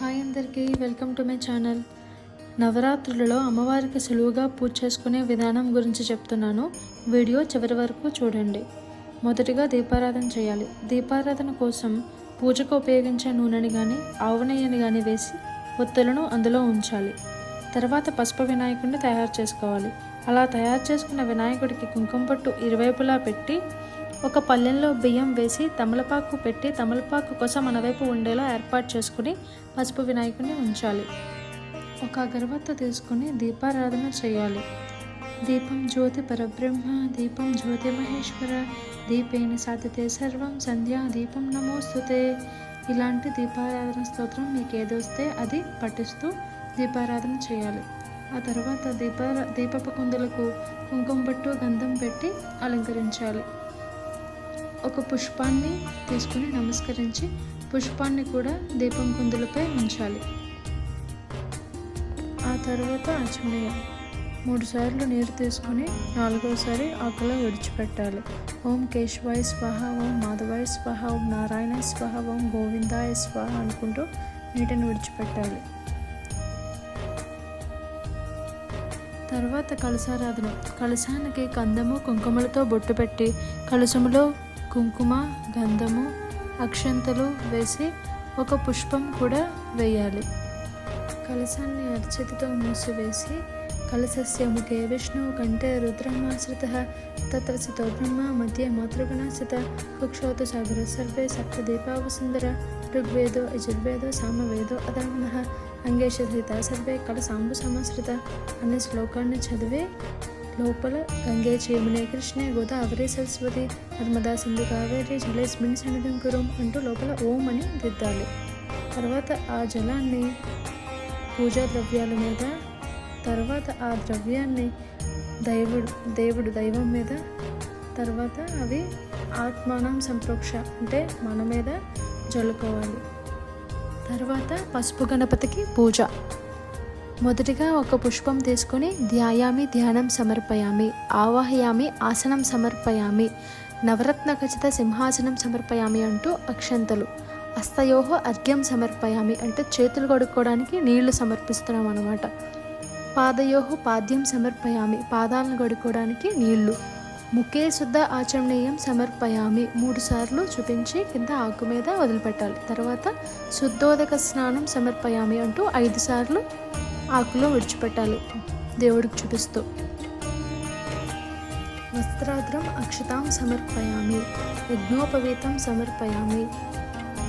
Hi అందరికీ welcome to my channel. నవరాత్రులలో అమ్మవారికి సులువుగా పూజ చేసుకునే విధానం గురించి చెప్తున్నాను. వీడియో చివరి వరకు చూడండి. మొదటిగా దీపారాధన చేయాలి. దీపారాధన కోసం పూజకు ఉపయోగించే నూనెని కానీ ఆవు నెయ్యిని కానీ వేసి ఒత్తులను అందులో ఉంచాలి. తర్వాత పసుపు వినాయకుడిని తయారు చేసుకోవాలి. అలా తయారు చేసుకున్న వినాయకుడికి కుంకుమ పట్టు ఇరువైపులా పెట్టి ఒక పల్లెంలో బియ్యం వేసి తమలపాకు పెట్టి తమలపాకు కోసం మన వైపు ఉండేలా ఏర్పాటు చేసుకుని పసుపు వినాయకుడిని ఉంచాలి. ఒక అగరబత్త తీసుకుని దీపారాధన చేయాలి. దీపం జ్యోతి పరబ్రహ్మ దీపం జ్యోతి మహేశ్వర దీపేని సాధితే సర్వం సంధ్యా దీపం నమోస్తుతే. ఇలాంటి దీపారాధన స్తోత్రం మీకు ఏదొస్తే అది పఠిస్తూ దీపారాధన చేయాలి. ఆ తర్వాత దీప దీపపు కుందులకు కుంకుమ పట్టు గంధం పెట్టి అలంకరించాలి. ఒక పుష్పాన్ని తీసుకుని నమస్కరించి పుష్పాన్ని కూడా దీపం కుందులపై ఉంచాలి. ఆ తర్వాత ఆచమనీయం మూడుసార్లు నీరు తీసుకుని నాలుగోసారి ఆకులో విడిచిపెట్టాలి. ఓం కేశవాయ స్వహ ఓం మాధవాయ స్వహ ఓం నారాయణ స్వహ ఓం గోవిందాయ స్వహ అనుకుంటూ నీటిని విడిచిపెట్టాలి. తర్వాత కలసారాధన కలశానికి కందము కుంకుమలతో బొట్టు పెట్టి కలశములో కుంకుమ గంధము అక్షంతలు వేసి ఒక పుష్పం కూడా వేయాలి. కలశాన్ని అర్చతితో మూసివేసి కలశస్యముఖే విష్ణువు కంటే రుద్రమాశ్రిత తత్వసితో బ్రహ్మ మధ్య మాతృగుణాశ్రిత కుక్షోతు సాగర సర్వే సప్త దీపావసుందర ఋగ్వేదో యజుర్వేదో సామవేదో అధర్మణ అంగేషధిత సర్వే కలసాంబు సమాశ్రిత అనే శ్లోకాన్ని చదివి లోపల గంగే చేమునే కృష్ణే గోదావరి సరస్వతి నర్మదా సింధు కావేరి జలేస్మిన్ సన్నిధం కురుం అంటూ లోపల ఓం అని దిద్దాలి. తర్వాత ఆ జలాన్ని పూజా ద్రవ్యాల మీద తర్వాత ఆ ద్రవ్యాన్ని దైవుడు దేవుడు దైవం మీద తర్వాత అవి ఆత్మానం సంప్రోక్ష అంటే మన మీద జల్లుకోవాలి. తర్వాత పసుపు గణపతికి పూజ. మొదటిగా ఒక పుష్పం తీసుకొని ధ్యాయామి ధ్యానం సమర్పయామి ఆవాహయామి ఆసనం సమర్పయామి నవరత్న ఖచ్చిత సింహాసనం సమర్పయామి అంటూ అక్షంతలు అస్తయోహ అర్ఘ్యం సమర్పయామి అంటే చేతులు కడుక్కోవడానికి నీళ్ళు సమర్పిస్తున్నాం అనమాట పాదయోహు పాద్యం సమర్పయామి పాదాలను కడుక్కోవడానికి నీళ్ళు ముఖే శుద్ధ ఆచమనీయం సమర్పయామి మూడు సార్లు చూపించి కింద ఆకు మీద వదిలిపెట్టాలి. తర్వాత శుద్ధోదక స్నానం సమర్పయామి అంటూ ఐదు సార్లు ఆకులో విడిచిపెట్టాలి. దేవుడికి చూపిస్తూ. వస్త్రాగ్రం అక్షతాం సమర్పయామి. యజ్ఞోపవీతం సమర్పయామి.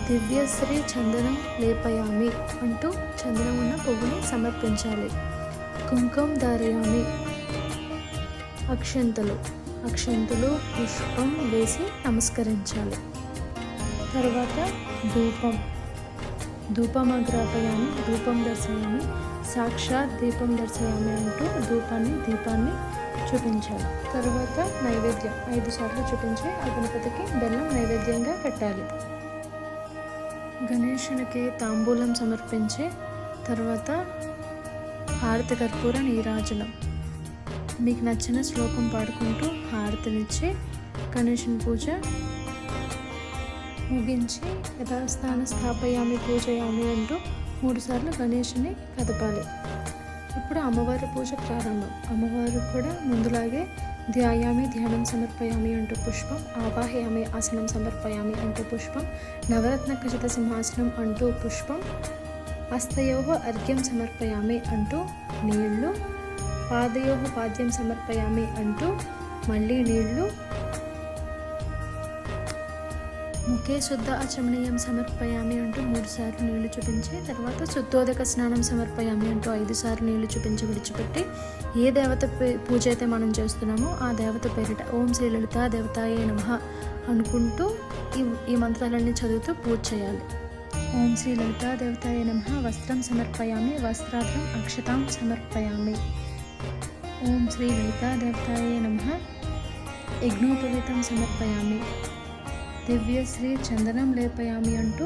దివ్యశ్రీ చందనం లేపయామి అంటూ చందనం ఉన్న పువ్వుని సమర్పించాలి. కుంకుమ ధారయామి. అక్షంతలు. అక్షంతలు పుష్పం వేసి నమస్కరించాలి. తర్వాత ధూపం. ధూపమగ్రాపయాన్ని ధూపం దర్శయాన్ని సాక్షాత్ దీపం దర్శయామి అంటూ ధూపాన్ని దీపాన్ని చూపించాలి. తర్వాత నైవేద్యం ఐదు సార్లు చూపించి ఆ గణపతికి బెల్లం నైవేద్యంగా పెట్టాలి. గణేషునికి తాంబూలం సమర్పించి తర్వాత హారతి కర్పూర నీరాజనం. మీకు నచ్చిన శ్లోకం పాడుకుంటూ హారతినిచ్చి గణేషుని పూజ ముగించి యథాస్థాన స్థాపయామి పూజయామి అంటూ మూడుసార్లు గణేషుని కదపాలి. ఇప్పుడు అమ్మవారి పూజ ప్రారంభం. అమ్మవారు కూడా ముందులాగే ధ్యాయామి ధ్యానం సమర్పయామి అంటూ పుష్పం ఆవాహయామి ఆసనం సమర్పయామి అంటూ పుష్పం నవరత్న ఖచిత సింహాసనం అంటూ పుష్పం హస్తయోహ అర్ఘ్యం సమర్పయామి అంటూ నీళ్ళు పాదయోహ పాద్యం సమర్పయామి అంటూ మళ్ళీ నీళ్ళు ముఖే శుద్ధ ఆచమనీయం సమర్పయామి అంటూ మూడు సార్లు నీళ్ళు చూపించి తర్వాత శుద్ధోదక స్నానం సమర్పయామి అంటూ ఐదు సార్లు నీళ్ళు చూపించి విడిచిపెట్టి ఏ దేవత పే- పూజ అయితే మనం చేస్తున్నామో ఆ దేవత పేరిట ఓం శ్రీ లలిత దేవతాయే నమ అనుకుంటూ ఈ ఈ మంత్రాలన్నీ చదువుతూ పూజ చేయాలి. ఓం శ్రీ లలిత దేవతాయ నమ వస్త్రం సమర్పయామి వస్త్రార్థం అక్షతాం సమర్పయామి. ఓం శ్రీ లలిత దేవతాయ నమ యజ్ఞోపవీతం సమర్పయామి. దివ్యశ్రీ చందనం లేపయామి అంటూ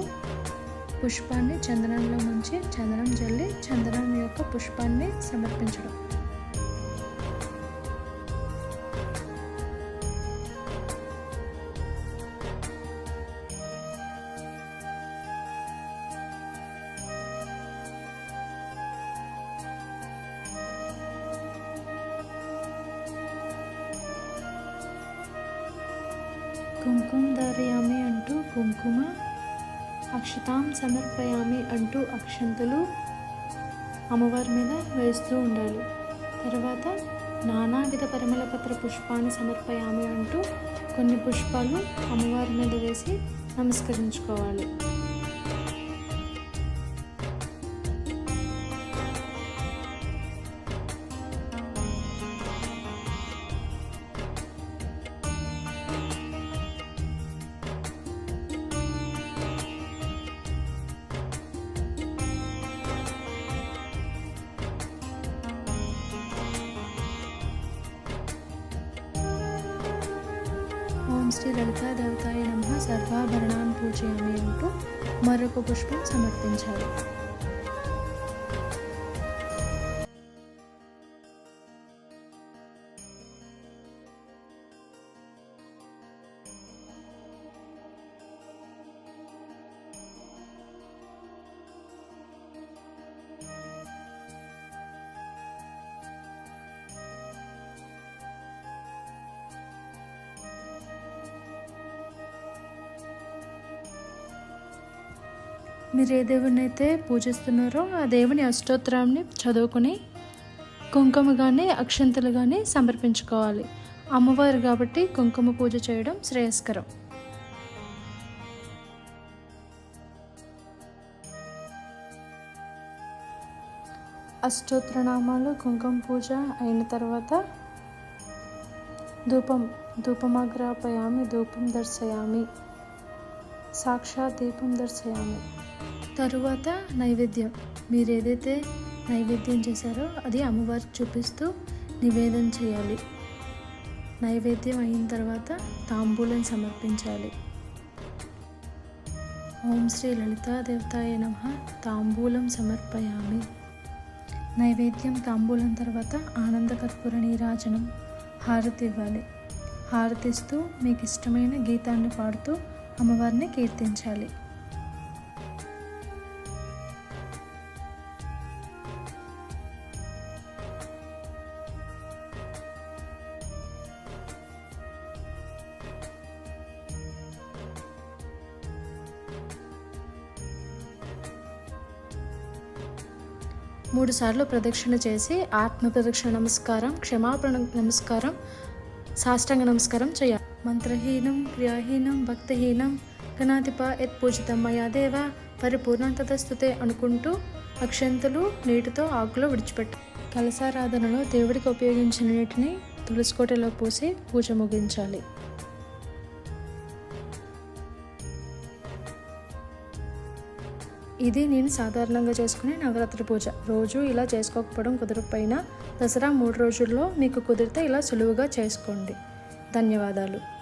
పుష్పాన్ని చందనంలో ముంచి చందనం జల్లి చందనం యొక్క పుష్పాన్ని సమర్పించడం. కుంకుమ ధారయామి అంటూ కుంకుమ అక్షతాం సమర్పయామి అంటూ అక్షంతులు అమ్మవారి మీద వేస్తూ ఉండాలి. తర్వాత నానావిధ పరిమళ పత్ర పుష్పాన్ని సమర్పయామి అంటూ కొన్ని పుష్పాలు అమ్మవారి మీద వేసి నమస్కరించుకోవాలి. ఓం శ్రీ లలితా దేవతాయ నమ. సర్వాభరణాన్ని పూజయామి అంటూ మరొక పుష్పం సమర్పించాలి. మీరు ఏ దేవుని అయితే పూజిస్తున్నారో ఆ దేవుని అష్టోత్తరాన్ని చదువుకుని కుంకుమ కానీ అక్షంతలు కానీ సమర్పించుకోవాలి. అమ్మవారు కాబట్టి కుంకుమ పూజ చేయడం శ్రేయస్కరం. అష్టోత్తరనామాలు కుంకుమ పూజ అయిన తర్వాత ధూపం ధూపమాగ్రాపయామి ధూపం దర్శయామి సాక్షాత్ దీపం దర్శయామి. తరువాత నైవేద్యం. మీరు ఏదైతే నైవేద్యం చేశారో అది అమ్మవారికి చూపిస్తూ నివేదన చేయాలి. నైవేద్యం అయిన తర్వాత తాంబూలం సమర్పించాలి. ఓం శ్రీ లలితా దేవతాయ నమ. తాంబూలం సమర్పయామి. నైవేద్యం తాంబూలం తర్వాత ఆనంద కర్పూర నీరాజనం హారతి ఇవ్వాలి. హారతిస్తూ మీకు ఇష్టమైన గీతాన్ని పాడుతూ అమ్మవారిని కీర్తించాలి. మూడుసార్లు ప్రదక్షిణ చేసి ఆత్మ ప్రదక్షిణ నమస్కారం క్షమాపణ నమస్కారం సాష్టాంగ నమస్కారం చేయాలి. మంత్రహీనం క్రియాహీనం భక్తిహీనం గణాధిప యత్ పూజితం మయా దేవ పరిపూర్ణంతస్తుతే అనుకుంటూ అక్షంతలు నీటితో ఆకులో విడిచిపెట్టాలి కలసారాధనలో దేవుడికి ఉపయోగించిన నీటిని తులసికోటలో పోసి పూజ ముగించాలి. ఇది నేను సాధారణంగా చేసుకునే నవరాత్రి పూజ. రోజు ఇలా చేసుకోకపోవడం కుదరకపోయినా దసరా మూడు రోజుల్లో మీకు కుదిరితే ఇలా సులువుగా చేసుకోండి. ధన్యవాదాలు.